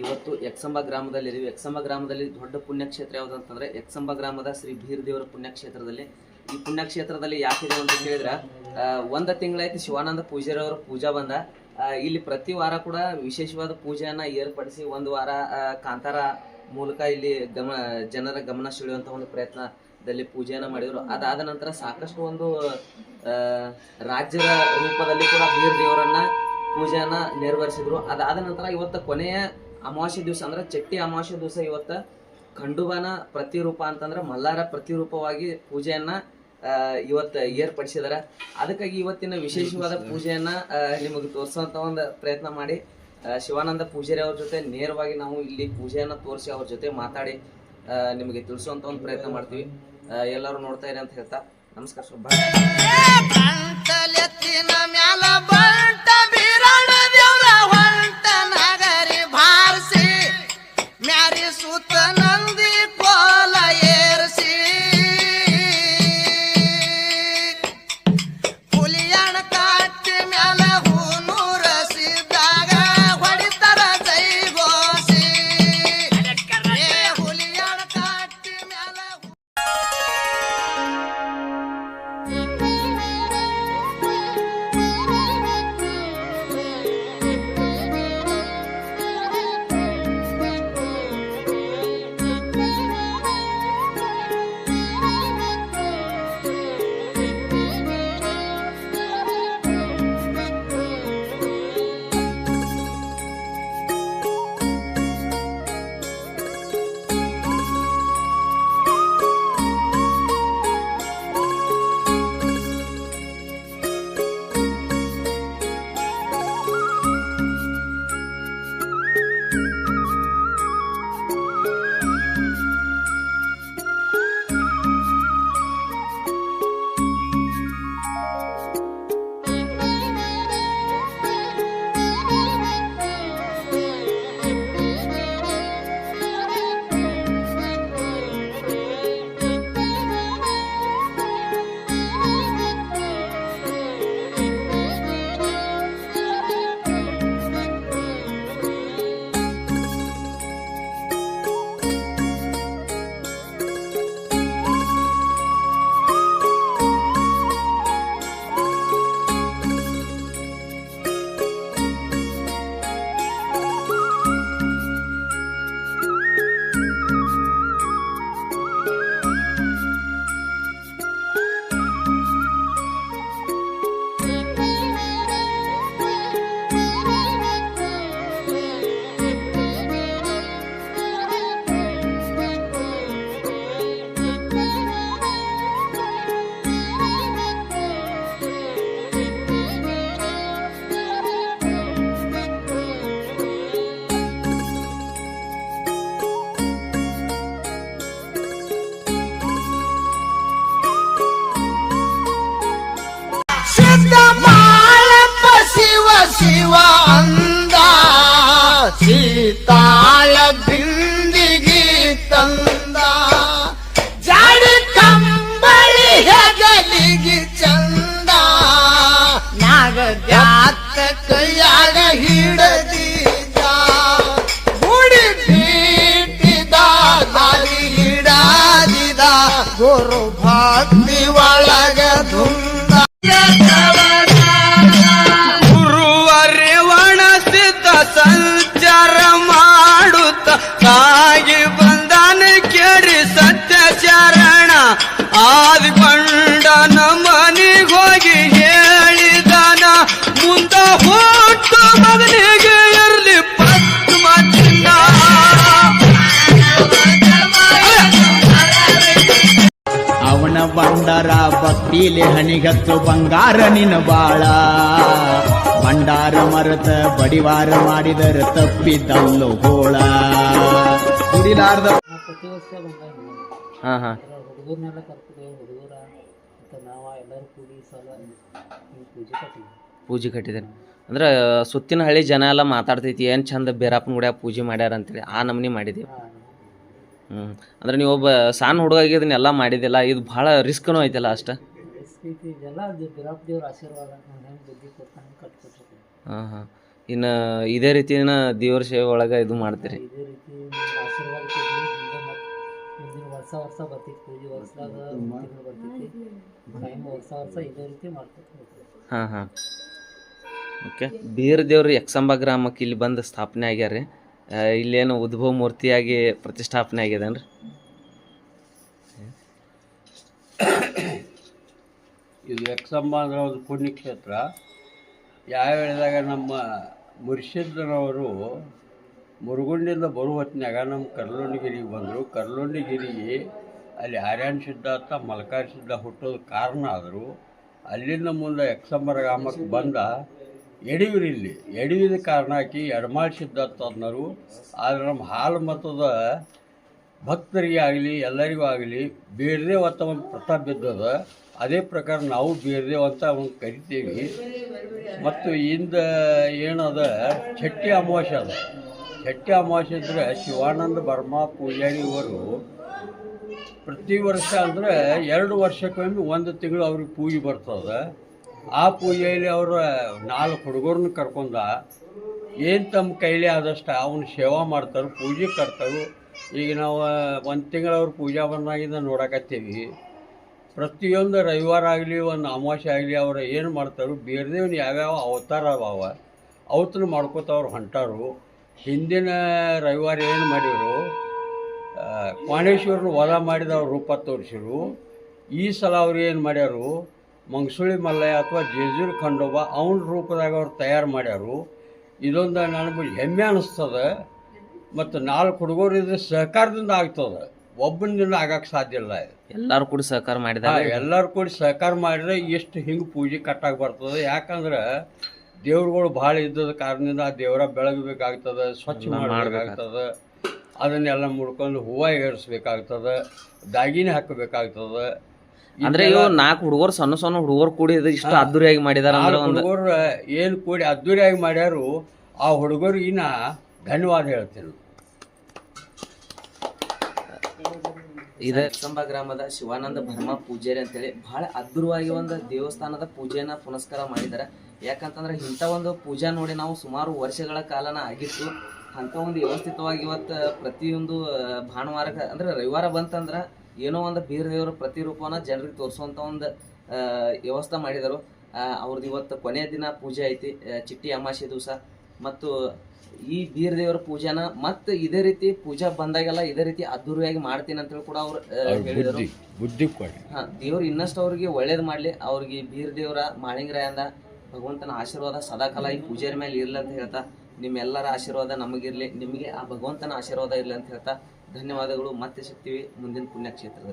ಇವತ್ತು ಯಕ್ಷಂಬ ಗ್ರಾಮದಲ್ಲಿ ಯಕ್ಸಂಬ ಗ್ರಾಮದಲ್ಲಿ ದೊಡ್ಡ ಪುಣ್ಯಕ್ಷೇತ್ರ ಯಾವುದು ಅಂತಂದ್ರೆ ಯಕ್ಷಂಬ ಗ್ರಾಮದ ಶ್ರೀ ಭೀರದೇವರ ಪುಣ್ಯಕ್ಷೇತ್ರದಲ್ಲಿ. ಈ ಪುಣ್ಯಕ್ಷೇತ್ರದಲ್ಲಿ ಯಾಕಿದೆ ಅಂತ ಹೇಳಿದ್ರೆ ಒಂದು ತಿಂಗಳಾಯ್ತು ಶಿವಾನಂದ ಪೂಜಾರಿ ಪೂಜಾ ಬಂದ. ಇಲ್ಲಿ ಪ್ರತಿ ವಾರ ಕೂಡ ವಿಶೇಷವಾದ ಪೂಜೆಯನ್ನ ಏರ್ಪಡಿಸಿ ಒಂದು ವಾರ ಕಾಂತಾರ ಮೂಲಕ ಇಲ್ಲಿ ಗಮ, ಜನರ ಗಮನ ಸೆಳೆಯುವಂತ ಒಂದು ಪ್ರಯತ್ನದಲ್ಲಿ ಪೂಜೆಯನ್ನ ಮಾಡಿದ್ರು. ಅದಾದ ನಂತರ ಸಾಕಷ್ಟು ಒಂದು ರಾಜ್ಯದ ರೂಪದಲ್ಲಿ ಕೂಡ ಬೀರ್ ದೇವರನ್ನ ಪೂಜೆಯನ್ನ ನೆರವೇರಿಸಿದ್ರು. ಅದಾದ ನಂತರ ಇವತ್ತು ಕೊನೆಯ ಅಮಾವಾಸ್ಯ ದಿವಸ ಅಂದ್ರೆ ಚಟ್ಟಿ ಅಮಾವಾಸ್ಯ ದಿವಸ ಇವತ್ತು ಖಂಡುಬನ ಪ್ರತಿರೂಪ ಅಂತಂದ್ರೆ ಮಲ್ಲಾರ ಪ್ರತಿರೂಪವಾಗಿ ಪೂಜೆಯನ್ನ ಇವತ್ತು ಏರ್ಪಡಿಸಿದಾರೆ. ಅದಕ್ಕಾಗಿ ಇವತ್ತಿನ ವಿಶೇಷವಾದ ಪೂಜೆಯನ್ನ ನಿಮಗೆ ತೋರಿಸುವಂತ ಒಂದು ಪ್ರಯತ್ನ ಮಾಡಿ. ಶಿವಾನಂದ ಪೂಜಾರಿ ಅವ್ರ ಜೊತೆ ನೇರವಾಗಿ ನಾವು ಇಲ್ಲಿ ಪೂಜೆಯನ್ನ ತೋರಿಸಿ ಅವ್ರ ಜೊತೆ ಮಾತಾಡಿ ನಿಮಗೆ ತಿಳಿಸುವಂತ ಒಂದು ಪ್ರಯತ್ನ ಮಾಡ್ತೀವಿ. ಎಲ್ಲರೂ ನೋಡ್ತಾ ಇರಿ ಅಂತ ಹೇಳ್ತಾ ನಮಸ್ಕಾರ ಶುಭ. ಶಿವ ಅಂದ ಸೀತಾಳ ಬಿಂದಿಗೆ ತಂದ. ಜಾಡಿ ಕಂಬಳಿ ಹೆಗಲಿಗೆ ಚಂದ. ನಾಗ ಜಾತ ಕೈಯಾಗ ಹಿಡದಿದ್ದ ಗುಡಿ ಬೀಟಿದ ದಾರಿ ಹಿಡದಿದ. ಗುರು ಭಕ್ತಿ ಒಳಗ ಧುಂದ ಬಂಡರ ಭಕ್ತಿಲೆ ಹಣಿಗತ್ತು ಬಂಗಾರ ನಿನ ಬಾಳ. ಭಂಡಾರ ಮರತ ಬಡಿವಾರ ಮಾಡಿದರ ತಪ್ಪಿದ್ದಲ್ಲು ಹೋಳ ಕುಡಿಲಾರ್ದ ಪ್ರತಿ ವರ್ಷ ಬಂದಾಗ ಹಾ ಹಾ. ಹುಡುಗರ್ನೆಲ್ಲ ಕರ್ಕೊಂಡು ಹುಡುಗರ ಮತ್ತು ನಾವು ಎಲ್ಲರೂ ಕೂಡಿ ಸಲ ಪೂಜೆ ಕಟ್ಟಿದ್ದೇನೆ. ಅಂದ್ರೆ ಸುತ್ತಿನ ಹಳ್ಳಿ ಜನ ಎಲ್ಲ ಮಾತಾಡ್ತೈತಿ ಏನು ಚಂದ ಬೇರಪ್ಪನ ಗುಡಿಯಾಗ ಪೂಜೆ ಮಾಡ್ಯಾರ ಅಂತೇಳಿ ಆ ನಮೂನಿ ಮಾಡಿದ್ದೀವಿ. ಹ್ಞೂ ಅಂದ್ರೆ ನೀವು ಒಬ್ಬ ಸಣ್ಣ ಹುಡುಗಾಗಿ ಇದನ್ನೆಲ್ಲ ಮಾಡಿದಿಲ್ಲ ಇದು ಭಾಳ ರಿಸ್ಕ್ನೂ ಐತಲ್ಲ ಅಷ್ಟ? ಇನ್ನ ಬಿರಾಪ್ ದೇವ್ರ ಆಶೀರ್ವಾದ ನಾವು ಹೆಂಗೆ ಬುದ್ಧಿ ಕೊಡ್ತಾನೆ ಹಂಗೆ ಕಟ್ಕೊಟ್ರಿ ಹಾಂ ಹಾಂ. ಇನ್ನು ಇದೇ ರೀತಿನ ದೇವ್ರ ಸೇವೆ ಒಳಗೆ ಇದು ಮಾಡ್ತೀರಿ? ಇದೇ ರೀತಿ ನಿಮ್ಗೆ ಆಶೀರ್ವಾದ ಕೊಡಲಿ ಹಿಂಗೆ ಮತ್ತು ಮುಂದಿನ ವರ್ಷ ವರ್ಷ ಬರ್ತೈತಿ ಪೂಜೆ ವರ್ಷದಾಗ ತಿಂಗಳು ಬರ್ತೈತಿ ಟೈಮ್ ವರ್ಷ ವರ್ಷ ಇದೇ ರೀತಿ ಮಾಡ್ಕೊತ ಹೋಗ್ತೀವಿ. ಹಾಂ ಹಾಂ. ಓಕೆ. ಬೀರ್ ದೇವ್ರು ಯಕ್ಷಂಬ ಗ್ರಾಮಕ್ಕೆ ಇಲ್ಲಿ ಬಂದು ಸ್ಥಾಪನೆ ಆಗ್ಯಾರ ರೀ ಇಲ್ಲೇನು ಉದ್ಭವ ಮೂರ್ತಿಯಾಗಿ ಪ್ರತಿಷ್ಠಾಪನೆ ಆಗ್ಯದೇನ್ರಿ? ಇದು ಯಕ್ಷಂಬ ಅಂದ್ರೆ ಒಂದು ಪುಣ್ಯಕ್ಷೇತ್ರ. ಯಾವ ಹೇಳಿದಾಗ ನಮ್ಮ ಮುರ್ಷಿದ್ರವರು ಮುರುಗುಂಡಿಂದ ಬರುವ ಹೊತ್ತಿನಾಗ ನಮ್ಮ ಕರ್ಲುಂಡಿಗಿರಿಗೆ ಬಂದರು. ಕರ್ಲುಂಡಿಗಿರಿಗೆ ಅಲ್ಲಿ ಆರ್ಯಾನ್ ಸಿದ್ಧಾರ್ಥ ಮಲ್ಕಾರ ಸಿದ್ಧ ಹುಟ್ಟೋದು ಕಾರಣ ಆದರು. ಅಲ್ಲಿಂದ ಮುಂದೆ ಯಕ್ಷಂಬರ ಗ್ರಾಮಕ್ಕೆ ಬಂದ ಎಡವಿರಿಲ್ಲಿ ಎಡವಿದ ಕಾರಣ ಆಕಿ ಎಡಮಾಳ್ ಸಿದ್ಧಾರ್ಥ ಆದರೆ ನಮ್ಮ ಹಾಲು ಮತದ ಭಕ್ತರಿಗೆ ಆಗಲಿ, ಎಲ್ಲರಿಗೂ ಆಗಲಿ ಬೇರ್ದೇವ್ ಅಂತ ಒಂದು ಪ್ರತಾಪ ಬಿದ್ದದ ಅದೇ ಪ್ರಕಾರ ನಾವು ಬೇರ್ದೇವ್ ಅಂತ ಅವನು ಕರಿತೀವಿ. ಮತ್ತು ಇಂದ ಏನದ? ಚಟ್ಟಿ ಅಮಾವಾಸ್ಯೆ ಅದ. ಚಟ್ಟಿ ಅಮಾವಾಸ್ಯೆ ಇದ್ರೆ ಶಿವಾನಂದ ಬರ್ಮಾ ಪೂಜಾರಿ ಇವರು ಪ್ರತಿ ವರ್ಷ ಅಂದರೆ ಎರಡು ವರ್ಷಕ್ಕೊಮ್ಮೆ ಒಂದು ತಿಂಗಳು ಅವ್ರಿಗೆ ಪೂಜೆ ಬರ್ತದೆ. ಆ ಪೂಜೆಯಲ್ಲಿ ಅವರು ನಾಲ್ಕು ಹುಡುಗರನ್ನ ಕರ್ಕೊಂಡ ಏನು ತಮ್ಮ ಕೈಲಿ ಆದಷ್ಟು ಅವನು ಸೇವಾ ಮಾಡ್ತಾರೆ ಪೂಜೆ ಕರ್ತಾರೆ ಈಗ ನಾವು ಒಂದು ತಿಂಗಳು ಅವ್ರ ಪೂಜಾ ಬಂದಾಗಿಂದ ನೋಡಕತ್ತೀವಿ. ಪ್ರತಿಯೊಂದು ರವಿವಾರ ಆಗಲಿ ಒಂದು ಅಮಾವಾಸ್ಯೆ ಆಗಲಿ ಅವ್ರು ಏನು ಮಾಡ್ತಾರೆ ಬೇರೆದೇವ್ನ ಯಾವ್ಯಾವ ಅವತಾರ ಅವ ಅವತನ ಮಾಡ್ಕೋತ ಅವ್ರು ಹೊಂಟಾರು. ಹಿಂದಿನ ರವಿವಾರ ಏನು ಮಾಡಿದರು ಆ, ಕ್ವಾಣೇಶ್ವರನ ವಧ ಮಾಡಿದ ಅವ್ರ ರೂಪ ತೋರಿಸಿರು. ಈ ಸಲ ಅವ್ರು ಏನು ಮಾಡ್ಯಾರು ಮಂಗಸುಳಿ ಮಲ್ಲಯ್ಯ ಅಥವಾ ಜೇಜೂರು ಖಂಡೋಬ ಅವನ ರೂಪದಾಗ ಅವ್ರು ತಯಾರು ಮಾಡ್ಯಾರು. ಇದೊಂದು ನನಗೆ ಹೆಮ್ಮೆ ಅನಿಸ್ತದೆ. ಮತ್ತು ನಾಲ್ಕು ಹುಡುಗರು ಇದ್ರೆ ಸಹಕಾರದಿಂದ ಆಗ್ತದೆ. ಒಬ್ಬನಿಂದ ಆಗಕ್ಕೆ ಸಾಧ್ಯ ಇಲ್ಲ. ಎಲ್ಲರೂ ಕೂಡ ಸಹಕಾರ ಮಾಡಿದ ಮಾಡಿದ್ದಾರೆ ಎಲ್ಲರೂ ಕೂಡ ಸಹಕಾರ ಮಾಡಿದ್ರೆ ಎಷ್ಟು ಹಿಂಗೆ ಪೂಜೆ ಕಟ್ಟಾಗಿ ಬರ್ತದೆ. ಯಾಕಂದ್ರೆ ದೇವ್ರುಗಳು ಭಾಳ ಇದ್ದದ ಕಾರಣದಿಂದ ಆ ದೇವರ ಬೆಳಗಬೇಕಾಗ್ತದೆ ಸ್ವಚ್ಛ ಮಾಡಬೇಕಾಗ್ತದೆ. ಅದನ್ನೆಲ್ಲ ಮುಡ್ಕೊಂಡು ಹೂವು ಏರಿಸ್ಬೇಕಾಗ್ತದೆ ದಾಗಿನ ಹಾಕಬೇಕಾಗ್ತದೆ. ಅಂದ್ರೆ ಇವ್ ನಾಲ್ಕು ಹುಡುಗರು ಸಣ್ಣ ಸಣ್ಣ ಹುಡುಗರು ಕೂಡಿ ಇದು ಇಷ್ಟು ಅದ್ದೂರಿಯಾಗಿ ಮಾಡಿದಾರ ಅಂದ್ರೆ ಒಂದು ಹುಡುಗರು ಏನು ಕೂಡಿ ಅದ್ದೂರಿಯಾಗಿ ಮಾಡ್ಯಾರು ಆ ಹುಡುಗರಿಗೆ ಇನ್ನ ಧನ್ಯವಾದ ಹೇಳ್ತೇನೆ. ಇದ. ಸಂಬ ಗ್ರಾಮದ ಶಿವಾನಂದ ಭರ್ಮ ಪೂಜಾರಿ ಅಂತೇಳಿ ಬಹಳ ಅದ್ಭುತವಾಗಿ ಒಂದು ದೇವಸ್ಥಾನದ ಪೂಜೆಯನ್ನ ಪುನಸ್ಕಾರ ಮಾಡಿದ್ದಾರೆ. ಯಾಕಂತಂದ್ರೆ ಇಂಥ ಒಂದು ಪೂಜಾ ನೋಡಿ ನಾವು ಸುಮಾರು ವರ್ಷಗಳ ಕಾಲನ ಆಗಿತ್ತು. ಅಂತ ಒಂದು ವ್ಯವಸ್ಥಿತವಾಗಿ ಇವತ್ತು ಪ್ರತಿಯೊಂದು ಭಾನುವಾರ ಅಂದ್ರೆ ರವಿವಾರ ಬಂತಂದ್ರೆ ಏನೋ ಒಂದು ಬೀರ ದೇವರ ಪ್ರತಿರೂಪವನ್ನ ಜನರಿಗೆ ತೋರಿಸುವಂತ ಒಂದು ವ್ಯವಸ್ಥೆ ಮಾಡಿದರು. ಅವ್ರದ್ದು ಇವತ್ತು ಕೊನೆಯ ದಿನ ಪೂಜೆ ಐತಿ ಚಿಟ್ಟಿ ಅಮಾಸೆ ದಿವಸ. ಮತ್ತು ಈ ಬೀರ್ ದೇವರ ಪೂಜಾನ ಮತ್ತೆ ಇದೇ ರೀತಿ ಪೂಜಾ ಬಂದಾಗೆಲ್ಲ ಇದೇ ರೀತಿ ಅದ್ದೂರಿಯಾಗಿ ಮಾಡ್ತೀನಿ ಅಂತೇಳಿ ಕೂಡ ಅವ್ರು ಹೇಳಿದರು. ಬುದ್ಧಿ ಹಾ ದೇವ್ರು ಇನ್ನಷ್ಟು ಅವ್ರಿಗೆ ಒಳ್ಳೇದು ಮಾಡ್ಲಿ. ಅವ್ರಿಗೆ ಬೀರ್ ದೇವರ ಮಾಳಿಂಗರಾಯಂದ ಭಗವಂತನ ಆಶೀರ್ವಾದ ಸದಾಕಾಲ ಈ ಪೂಜೆಯ ಮೇಲೆ ಇರಲಿ ಅಂತ ಹೇಳ್ತಾ ನಿಮ್ಮೆಲ್ಲರ ಆಶೀರ್ವಾದ ನಮಗಿರ್ಲಿ ನಿಮಗೆ ಆ ಭಗವಂತನ ಆಶೀರ್ವಾದ ಇರಲಿ ಅಂತ ಹೇಳ್ತಾ ಧನ್ಯವಾದಗಳು. ಮತ್ತೆ ಸಿಗ್ತೀವಿ ಮುಂದಿನ ಪುಣ್ಯಕ್ಷೇತ್ರದಲ್ಲಿ.